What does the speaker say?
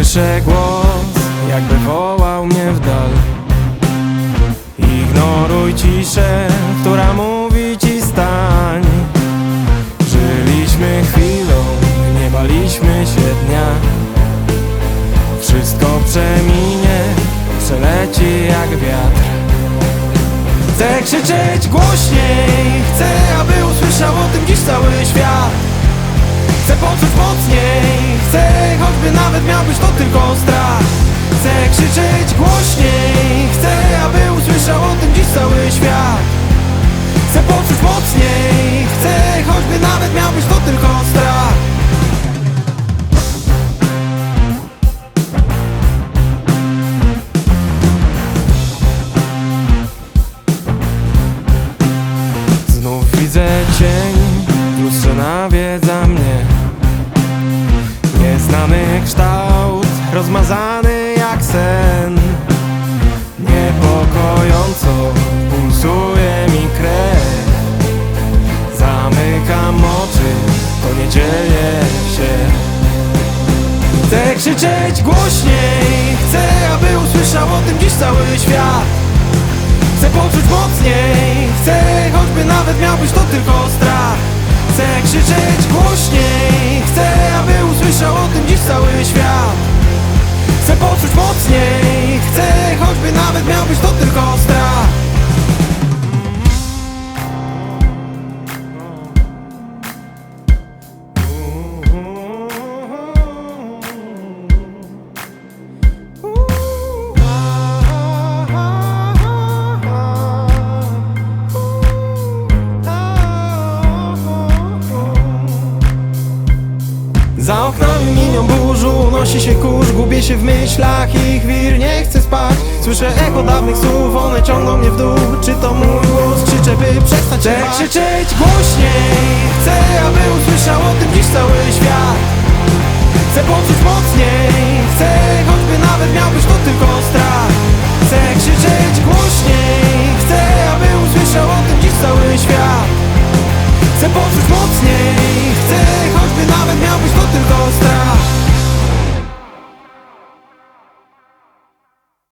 Słyszę głos, jakby wołał mnie w dal. Ignoruj ciszę, która mówi ci stań. Żyliśmy chwilą, nie baliśmy się dnia. Wszystko przeminie, przeleci jak wiatr. Chcę krzyczeć głośniej, chcę aby usłyszał o tym dziś cały świat. Chcę poczuć mocniej, chcę choćby nawet miał być to tylko strach. Chcę krzyczeć głośniej, chcę aby usłyszał o tym dziś cały świat. Chcę poczuć mocniej, chcę choćby nawet miał być to tylko strach. Znów widzę cień, w lustrze nawiedza mnie kształt, rozmazany jak sen. Niepokojąco pulsuje mi krew. Zamykam oczy, to nie dzieje się. Chcę krzyczeć głośniej, chcę aby usłyszał o tym dziś cały świat. Chcę poczuć mocniej, chcę choćby nawet miał być to tylko strach. Chcę krzyczeć głośniej, Za oknami milion burz unosi się kurz Gubię się w myślach ich wir Nie chcę spać. Słyszę echo dawnych słów One ciągną mnie w dół. Czy to mój głos Krzyczę by przestać Chcę krzyczeć głośniej Chcę aby usłyszał o tym dziś cały świat. Chcę poczuć mocniej